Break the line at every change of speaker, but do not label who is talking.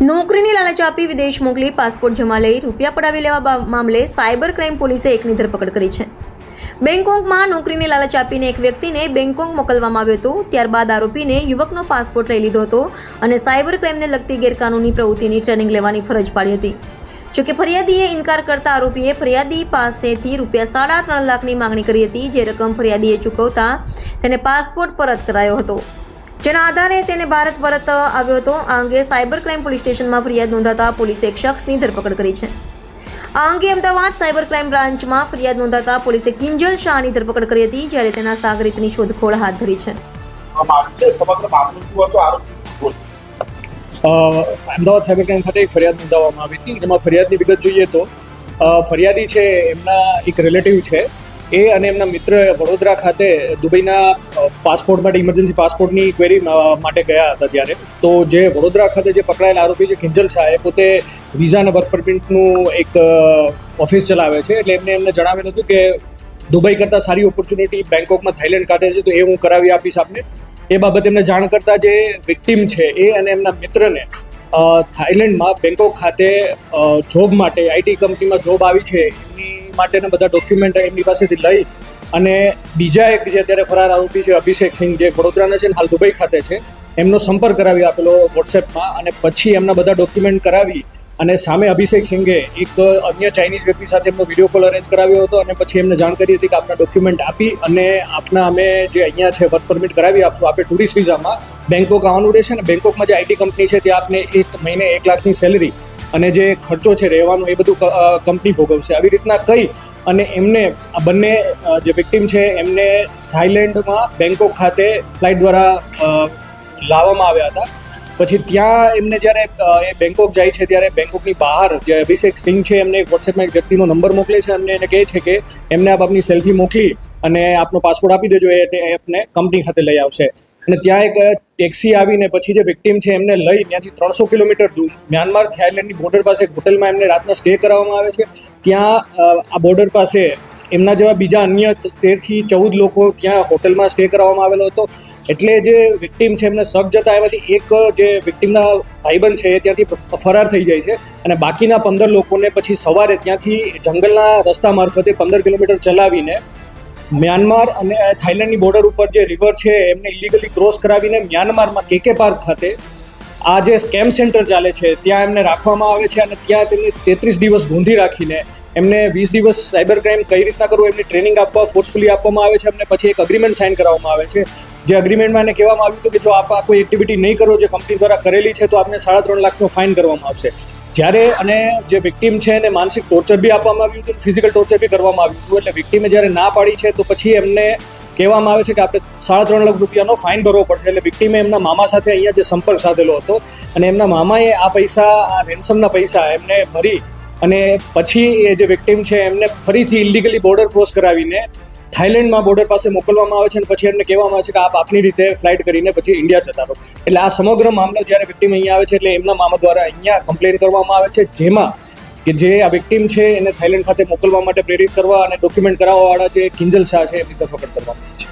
નોકરીની લાલચ આપી વિદેશ મોકલી પાસપોર્ટ જમા લઈ રૂપિયા પડાવી લેવા મામલે સાયબર ક્રાઇમ પોલીસે એકની ધરપકડ કરી છે. બેંગકોંગમાં નોકરીની લાલચ આપીને એક વ્યક્તિને બેંગકોંગ મોકલવામાં આવ્યો હતો, ત્યારબાદ આરોપીને યુવકનો પાસપોર્ટ લઈ લીધો હતો અને સાયબર ક્રાઇમને લગતી ગેરકાનૂની પ્રવૃત્તિની ટ્રેનિંગ લેવાની ફરજ પાડી હતી. જોકે ફરિયાદીએ ઇનકાર કરતા આરોપીએ ફરિયાદી પાસેથી રૂપિયા સાડા ત્રણ લાખની માંગણી કરી હતી, જે રકમ ફરિયાદીએ ચૂકવતા તેને પાસપોર્ટ પરત કરાયો હતો. જેના આધારે તેને ભારત પરત આવ્યો હતો. આ અંગે સાયબર ક્રાઇમ પોલીસ સ્ટેશનમાં ફરિયાદ નોંધાતા પોલીસે એક શખ્સની ધરપકડ કરી છે. આ અંગે અમદાવાદ સાયબર ક્રાઇમ બ્રાન્ચમાં ફરિયાદ નોંધાતા પોલીસે કિંજલ શાહની ધરપકડ કરી હતી, જ્યારે તેના સાગરિતની શોધખોળ હાથ ધરી છે.
અમદાવાદ સાયબર ક્રાઇમ ખાતે એક ફરિયાદ નોંધાવવામાં આવી હતી, જેમાં ફરિયાદની વિગત જોઈએ તો ફરિયાદી છે, એમના એક રિલેટિવ છે એ અને એમના મિત્ર વડોદરા ખાતે દુબઈના પાસપોર્ટ માટે ઇમરજન્સી પાસપોર્ટની ક્વેરી માટે ગયા હતા ત્યારે. તો જે વડોદરા ખાતે જે પકડાયેલા આરોપી છે, કિંજલ શાહ, એ પોતે વિઝા અને પરમિટનું એક ઓફિસ ચલાવે છે. એટલે એમને એમને જણાવેલું હતું કે દુબઈ કરતાં સારી ઓપોર્ચ્યુનિટી બેંકોકમાં થાઇલેન્ડ કાઢે છે, તો એ હું કરાવી આપીશ આપને. એ બાબતે એમને જાણ કરતા જે વિક્ટિમ છે, એ અને એમના મિત્રને થાઇલેન્ડમાં બેંકોક ખાતે જોબ માટે, આઈટી કંપનીમાં જોબ આવી છે, એની માટેના બધા ડોક્યુમેન્ટ એમની પાસેથી લઈ અને બીજા એક જે અત્યારે ફરાર આરોપી છે, અભિષેક સિંહ, જે વડોદરાના છે ને હાલ દુબઈ ખાતે છે, એમનો સંપર્ક કરાવી આપેલો વોટ્સએપમાં અને પછી એમના બધા ડોક્યુમેન્ટ કરાવી અને સામે અભિષેક સિંઘે એક અન્ય ચાઇનીઝ વ્યક્તિ સાથે એમનો વીડિયો કોલ અરેન્જ કરાવ્યો હતો અને પછી એમને જાણ કરી હતી કે આપના ડોક્યુમેન્ટ આપી અને આપના અમે જે અહીંયા છે વર્ક પરમિટ કરાવી આપશું. આપે ટુરિસ્ટ વિઝામાં બેંકોક આવવાનું રહેશે ને બેંકોકમાં જે આઈટી કંપની છે, ત્યાં આપને એક મહિને એક લાખની સેલરી અને જે ખર્ચો છે, રહેવાનો એ બધું કંપની ભોગવશે. આવી રીતના કહી અને એમને આ બંને જે વિક્ટિમ છે, એમને થાઇલેન્ડમાં બેંકોક ખાતે ફ્લાઇટ દ્વારા લાવવામાં આવ્યા હતા. પછી ત્યાં એમને જ્યારે એ બેંકોક જાય છે ત્યારે બેંકોકની બહાર જે અભિષેક સિંહ છે એમને વોટ્સએપમાં એક વ્યક્તિનો નંબર મોકલે છે અને એને કહે છે કે એમને આપ આપની સેલ્ફી મોકલી અને આપનો પાસપોર્ટ આપી દેજો, એ તે એમને કંપની ખાતે લઈ આવશે. અને ત્યાં એક ટેક્સી આવીને પછી જે વિક્ટિમ છે એમને લઈ ત્યાંથી ત્રણસો કિલોમીટર દૂર મ્યાનમાર થાઇલેન્ડની બોર્ડર પાસે એક હોટલમાં એમને રાતના સ્ટે કરાવવામાં આવે છે. ત્યાં આ બોર્ડર પાસે એમના જેવા બીજા અન્ય તેરથી ચૌદ લોકો ત્યાં હોટલમાં સ્ટે કરાવવામાં આવેલો હતો. એટલે જે વિક્ટિમ છે, એમને શક જતા આવ્યાથી એક જે વિક્ટિમના ભાઈબંધ છે, એ ત્યાંથી ફરાર થઈ જાય છે અને બાકીના પંદર લોકોને પછી સવારે ત્યાંથી જંગલના રસ્તા મારફતે પંદર કિલોમીટર ચલાવીને મ્યાનમાર અને થાઇલેન્ડની બોર્ડર ઉપર જે રિવર છે, એમને ઇલીગલી ક્રોસ કરાવીને મ્યાનમારમાં કેકે પાર્ક ખાતે આ જે સ્કેમ સેન્ટર ચાલે છે, ત્યાં એમને રાખવામાં આવે છે અને ત્યાં તેમને તેત્રીસ દિવસ ગૂંધી રાખીને એમને વીસ દિવસ સાયબર ક્રાઇમ કઈ રીતના કરવું, એમની ટ્રેનિંગ આપવા ફોર્સફુલી આપવામાં આવે છે એમને પછી એક અગ્રીમેન્ટ સાઇન કરવામાં આવે છે. જે અગ્રીમેન્ટમાં એને કહેવામાં આવ્યું હતું કે જો આપ આ કોઈ એક્ટિવિટી નહીં કરો, જે કંપની દ્વારા કરેલી છે, તો આપને સાડા ત્રણ લાખનો ફાઇન કરવામાં આવશે. જ્યારે અને જે વિક્ટિમ છે, એને માનસિક ટોર્ચર બી આપવામાં આવ્યું હતું ફિઝિકલ ટોર્ચર બી કરવામાં આવ્યું હતું. એટલે વિક્ટિમે જ્યારે ના પાડી છે, તો પછી એમને કહેવામાં આવે છે કે આપણે સાડા ત્રણ લાખ રૂપિયાનો ફાઇન ભરવો પડશે. એટલે વિક્ટિમે એમના મામા સાથે અહીંયા જે સંપર્ક સાધેલો હતો અને એમના મામાએ આ પૈસા, આ રેન્સમના પૈસા એમને ભરી અને પછી એ જે વિક્ટિમ છે એમને ફરીથી ઇલિગલી બોર્ડર ક્રોસ કરાવીને થાઇલેન્ડમાં બોર્ડર પાસે મોકલવામાં આવે છે અને પછી એમને કહેવામાં આવે છે કે આપ આપની રીતે ફ્લાઇટ કરીને પછી ઇન્ડિયા જતા રહો. એટલે આ સમગ્ર મામલો જ્યારે વિક્ટિમ અહીંયા આવે છે એટલે એમના મામા દ્વારા અહીંયા કમ્પ્લેન કરવામાં આવે છે, જેમાં કે જે આ વિક્ટીમ છે એને થાઇલેન્ડ ખાતે મોકલવા માટે પ્રેરિત કરવા અને ડોક્યુમેન્ટ કરાવવાવાળા જે કિંજલ શાહ છે એમની ધરપકડ કરવામાં આવી છે.